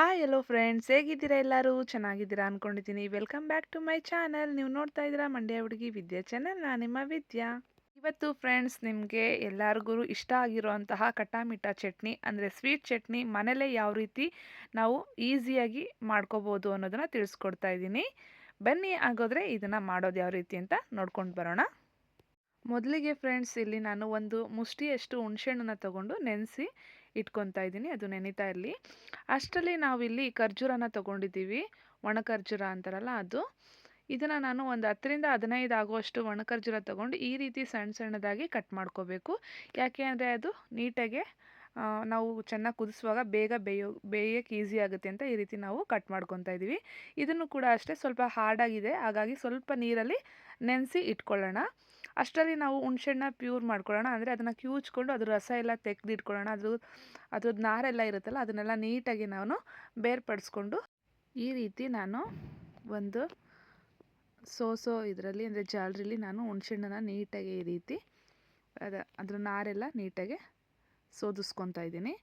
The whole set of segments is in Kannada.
ಹಾಯ್ ಎಲ್ಲೋ ಫ್ರೆಂಡ್ಸ್, ಹೇಗಿದ್ದೀರಾ ಎಲ್ಲರೂ? ಚೆನ್ನಾಗಿದ್ದೀರಾ ಅಂದ್ಕೊಂಡಿದ್ದೀನಿ welcome back to my channel. ನೀವು ನೋಡ್ತಾ ಇದ್ದೀರಾ ಮಂಡ್ಯ ಹುಡುಗಿ ವಿದ್ಯಾ ಚಾನಲ್ ನಾನು ನಿಮ್ಮ ವಿದ್ಯಾ. ಇವತ್ತು ಫ್ರೆಂಡ್ಸ್, ನಿಮಗೆ ಎಲ್ಲರಿಗೂ ಇಷ್ಟ ಆಗಿರುವಂತಹ ಕಟ್ಟಾಮಿಟ್ಟ ಚಟ್ನಿ, ಅಂದರೆ ಸ್ವೀಟ್ ಚಟ್ನಿ ಮನೇಲೇ ಯಾವ ರೀತಿ ನಾವು ಈಸಿಯಾಗಿ ಮಾಡ್ಕೋಬೋದು ಅನ್ನೋದನ್ನು ತಿಳಿಸ್ಕೊಡ್ತಾ ಇದ್ದೀನಿ. ಬನ್ನಿ ಆಗೋದ್ರೆ ಇದನ್ನು ಮಾಡೋದು ಯಾವ ರೀತಿ ಅಂತ ನೋಡ್ಕೊಂಡು ಬರೋಣ. ಮೊದಲಿಗೆ ಫ್ರೆಂಡ್ಸ್, ಇಲ್ಲಿ ನಾನು ಒಂದು ಮುಷ್ಟಿಯಷ್ಟು ಹುಣಸೆಹಣ್ಣನ್ನು ತಗೊಂಡು ನೆನೆಸಿ ಇಟ್ಕೊತಾ ಇದ್ದೀನಿ, ಅದು ನೆನೀತಾ ಇರಲಿ. ಅಷ್ಟರಲ್ಲಿ ನಾವಿಲ್ಲಿ ಖರ್ಜೂರನ ತೊಗೊಂಡಿದ್ದೀವಿ ಒಣ ಖರ್ಜೂರ ಅಂತಾರಲ್ಲ ಅದು. ಇದನ್ನು ನಾನು ಒಂದು ಹತ್ತರಿಂದ ಹದಿನೈದು ಆಗುವಷ್ಟು ಒಣ ಖರ್ಜೂರ ತೊಗೊಂಡು ಈ ರೀತಿ ಸಣ್ಣ ಸಣ್ಣದಾಗಿ ಕಟ್ ಮಾಡ್ಕೋಬೇಕು. ಯಾಕೆ ಅಂದರೆ ಅದು ನೀಟಾಗೆ ನಾವು ಚೆನ್ನಾಗಿ ಕುದಿಸುವಾಗ ಬೇಗ ಬೇಯೋ, ಬೇಯೋಕ್ಕೆ ಈಸಿ ಆಗುತ್ತೆ ಅಂತ ಈ ರೀತಿ ನಾವು ಕಟ್ ಮಾಡ್ಕೊತಾ ಇದ್ದೀವಿ. ಇದನ್ನು ಕೂಡ ಅಷ್ಟೇ ಸ್ವಲ್ಪ ಹಾರ್ಡಾಗಿದೆ, ಹಾಗಾಗಿ ಸ್ವಲ್ಪ ನೀರಲ್ಲಿ ನೆನೆಸಿ ಇಟ್ಕೊಳ್ಳೋಣ. ಅಷ್ಟರಲ್ಲಿ ನಾವು ಹುಣ್ಸೆಹಣ್ಣ ಪ್ಯೂರ್ ಮಾಡ್ಕೊಳ್ಳೋಣ. ಅಂದರೆ ಅದನ್ನು ಕ್ಯೂಚ್ಕೊಂಡು ಅದ್ರ ರಸ ಎಲ್ಲ ತೆಗೆದಿಟ್ಕೊಳ್ಳೋಣ. ಅದು, ಅದ್ರದ್ದು ನಾರೆಲ್ಲ ಇರುತ್ತಲ್ಲ, ಅದನ್ನೆಲ್ಲ ನೀಟಾಗಿ ನಾನು ಬೇರ್ಪಡಿಸ್ಕೊಂಡು ಈ ರೀತಿ ನಾನು ಒಂದು ಸೋಸೋ ಇದರಲ್ಲಿ, ಅಂದರೆ ಜಾಲರಿಲಿ ನಾನು ಹುಣ್ಸೆಣ್ಣನ ನೀಟಾಗಿ ಈ ರೀತಿ ಅದ, ಅದ್ರ ನಾರೆಲ್ಲ ನೀಟಾಗಿ ಸೋದಿಸ್ಕೊತಾ ಇದ್ದೀನಿ.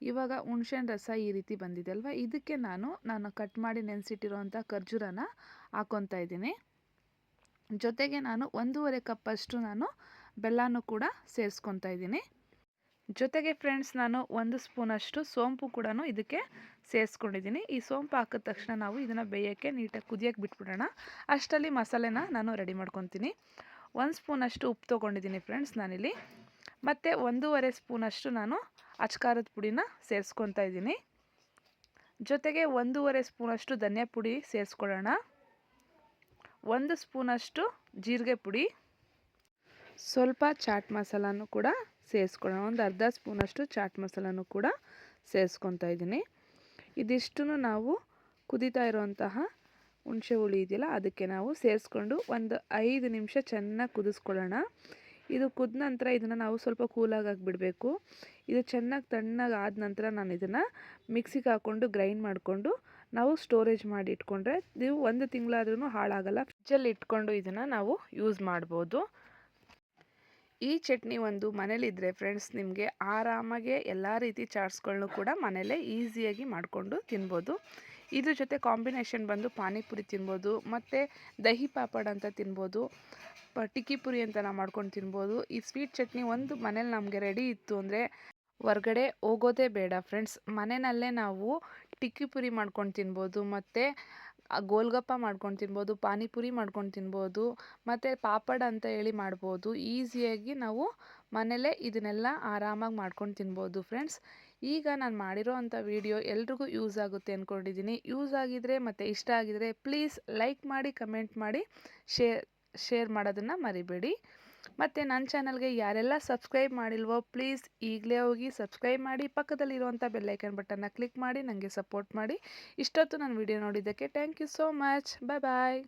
ಇವಾಗ ಹುಣ್ಸೆಹಣ್ಣು ರಸ ಈ ರೀತಿ ಬಂದಿದೆ ಅಲ್ವಾ? ಇದಕ್ಕೆ ನಾನು ನಾನು ಕಟ್ ಮಾಡಿ ನೆನೆಸಿಟ್ಟಿರೋಂಥ ಖರ್ಜೂರನ ಹಾಕ್ಕೊತಾ ಇದ್ದೀನಿ. ಜೊತೆಗೆ ನಾನು ಒಂದೂವರೆ ಕಪ್ಪಷ್ಟು ನಾನು ಬೆಲ್ಲನೂ ಕೂಡ ಸೇರಿಸ್ಕೊತಾ ಇದ್ದೀನಿ. ಜೊತೆಗೆ ಫ್ರೆಂಡ್ಸ್, ನಾನು ಒಂದು ಸ್ಪೂನಷ್ಟು ಸೋಂಪು ಕೂಡ ಇದಕ್ಕೆ ಸೇರಿಸ್ಕೊಂಡಿದ್ದೀನಿ. ಈ ಸೋಂಪು ಹಾಕಿದ ತಕ್ಷಣ ನಾವು ಇದನ್ನು ಬೇಯೋಕ್ಕೆ ನೀಟಾಗಿ ಕುದಿಯೋಕ್ಕೆ ಬಿಟ್ಬಿಡೋಣ. ಅಷ್ಟರಲ್ಲಿ ಮಸಾಲೆನ ನಾನು ರೆಡಿ ಮಾಡ್ಕೊತೀನಿ. ಒಂದು ಸ್ಪೂನಷ್ಟು ಉಪ್ಪು ತೊಗೊಂಡಿದ್ದೀನಿ ಫ್ರೆಂಡ್ಸ್ ನಾನಿಲ್ಲಿ. ಮತ್ತು ಒಂದೂವರೆ ಸ್ಪೂನಷ್ಟು ನಾನು ಅಚ್ಕಾರದ ಪುಡಿನ ಸೇರಿಸ್ಕೊತಾ ಇದ್ದೀನಿ. ಜೊತೆಗೆ ಒಂದೂವರೆ ಸ್ಪೂನಷ್ಟು ಧನಿಯಾ ಪುಡಿ ಸೇರಿಸ್ಕೊಳ್ಳೋಣ. ಒಂದು ಸ್ಪೂನಷ್ಟು ಜೀರಿಗೆ ಪುಡಿ, ಸ್ವಲ್ಪ ಚಾಟ್ ಮಸಾಲಾನು ಕೂಡ ಸೇರಿಸ್ಕೊಳ್ಳೋಣ. ಒಂದು ಅರ್ಧ ಸ್ಪೂನಷ್ಟು ಚಾಟ್ ಮಸಾಲಾನು ಕೂಡ ಸೇರಿಸ್ಕೊತಾ ಇದ್ದೀನಿ. ಇದಿಷ್ಟು ನಾವು ಕುದೀತಾ ಇರೋವಂತಹ ಹುಣಸೆ ಹುಳಿ ಇದೆಯಲ್ಲ, ಅದಕ್ಕೆ ನಾವು ಸೇರಿಸ್ಕೊಂಡು ಒಂದು ಐದು ನಿಮಿಷ ಚೆನ್ನಾಗಿ ಕುದಿಸ್ಕೊಳ್ಳೋಣ. ಇದು ಕುದ ನಂತರ ಇದನ್ನು ನಾವು ಸ್ವಲ್ಪ ಕೂಲಾಗಿ ಬಿಡಬೇಕು ಇದು ಚೆನ್ನಾಗಿ ತಣ್ಣಗಾದ ನಂತರ ನಾನು ಇದನ್ನು ಮಿಕ್ಸಿಗೆ ಹಾಕ್ಕೊಂಡು ಗ್ರೈಂಡ್ ಮಾಡಿಕೊಂಡು ನಾವು ಸ್ಟೋರೇಜ್ ಮಾಡಿ ಇಟ್ಕೊಂಡ್ರೆ ನೀವು ಒಂದು ತಿಂಗಳಾದ್ರೂ ಹಾಳಾಗಲ್ಲ. ಫ್ರಿಜ್ಜಲ್ಲಿ ಇಟ್ಕೊಂಡು ಇದನ್ನು ನಾವು ಯೂಸ್ ಮಾಡ್ಬೋದು. ಈ ಚಟ್ನಿ ಒಂದು ಮನೇಲಿದ್ದರೆ ಫ್ರೆಂಡ್ಸ್ ನಿಮಗೆ ಆರಾಮಾಗೆ ಎಲ್ಲ ರೀತಿ ಚಾಟ್ಸ್ಗಳನ್ನೂ ಕೂಡ ಮನೇಲೇ ಈಸಿಯಾಗಿ ಮಾಡಿಕೊಂಡು ತಿನ್ಬೋದು. ಇದ್ರ ಜೊತೆ ಕಾಂಬಿನೇಷನ್ ಬಂದು ಪಾನಿಪುರಿ ತಿನ್ಬೋದು, ಮತ್ತು ದಹಿ ಪಾಪಡ್ ಅಂತ ತಿನ್ಬೋದು ಟಿಕ್ಕಿ ಪುರಿ ಅಂತ ನಾವು ಮಾಡ್ಕೊಂಡು ತಿನ್ಬೋದು. ಈ ಸ್ವೀಟ್ ಚಟ್ನಿ ಒಂದು ಮನೇಲಿ ನಮಗೆ ರೆಡಿ ಇತ್ತು ಅಂದರೆ ಹೊರ್ಗಡೆ ಹೋಗೋದೇ ಬೇಡ ಫ್ರೆಂಡ್ಸ್. ಮನೆಯಲ್ಲೇ ನಾವು ಟಿಕ್ಕಿ ಪುರಿ ಮಾಡ್ಕೊಂಡು ತಿನ್ಬೋದು, ಮತ್ತು ಗೋಲ್ಗಪ್ಪ ಮಾಡ್ಕೊಂಡು ತಿನ್ಬೋದು, ಪಾನಿಪುರಿ ಮಾಡ್ಕೊಂಡು ತಿನ್ಬೋದು, ಮತ್ತು ಪಾಪಡ್ ಅಂತ ಹೇಳಿ ಮಾಡ್ಬೋದು. ಈಸಿಯಾಗಿ ನಾವು ಮನೇಲೇ ಇದನ್ನೆಲ್ಲ ಆರಾಮಾಗಿ ಮಾಡ್ಕೊಂಡು ತಿನ್ಬೋದು ಫ್ರೆಂಡ್ಸ್. ಈಗ ನಾನು ಮಾಡಿರೋ ಅಂಥ ವಿಡಿಯೋ ಎಲ್ರಿಗೂ ಯೂಸ್ ಆಗುತ್ತೆ ಅಂದ್ಕೊಂಡಿದ್ದೀನಿ ಯೂಸ್ ಆಗಿದರೆ ಮತ್ತು ಇಷ್ಟ ಆಗಿದರೆ ಪ್ಲೀಸ್ ಲೈಕ್ ಮಾಡಿ, ಕಮೆಂಟ್ ಮಾಡಿ ಶೇರ್ ಶೇರ್ ಮಾಡೋದನ್ನು ಮರಿಬೇಡಿ. ಮತ್ತು ನನ್ನ ಚಾನಲ್ಗೆ ಯಾರೆಲ್ಲ ಸಬ್ಸ್ಕ್ರೈಬ್ ಮಾಡಿಲ್ವೋ ಪ್ಲೀಸ್ ಈಗಲೇ ಹೋಗಿ ಸಬ್ಸ್ಕ್ರೈಬ್ ಮಾಡಿ ಪಕ್ಕದಲ್ಲಿರುವಂಥ ಬೆಲ್ಲೈಕನ್ ಬಟನ್ನ ಕ್ಲಿಕ್ ಮಾಡಿ ನನಗೆ ಸಪೋರ್ಟ್ ಮಾಡಿ. ಇಷ್ಟೊತ್ತು ನನ್ನ ವಿಡಿಯೋ ನೋಡಿದ್ದಕ್ಕೆ thank you so much. Bye bye.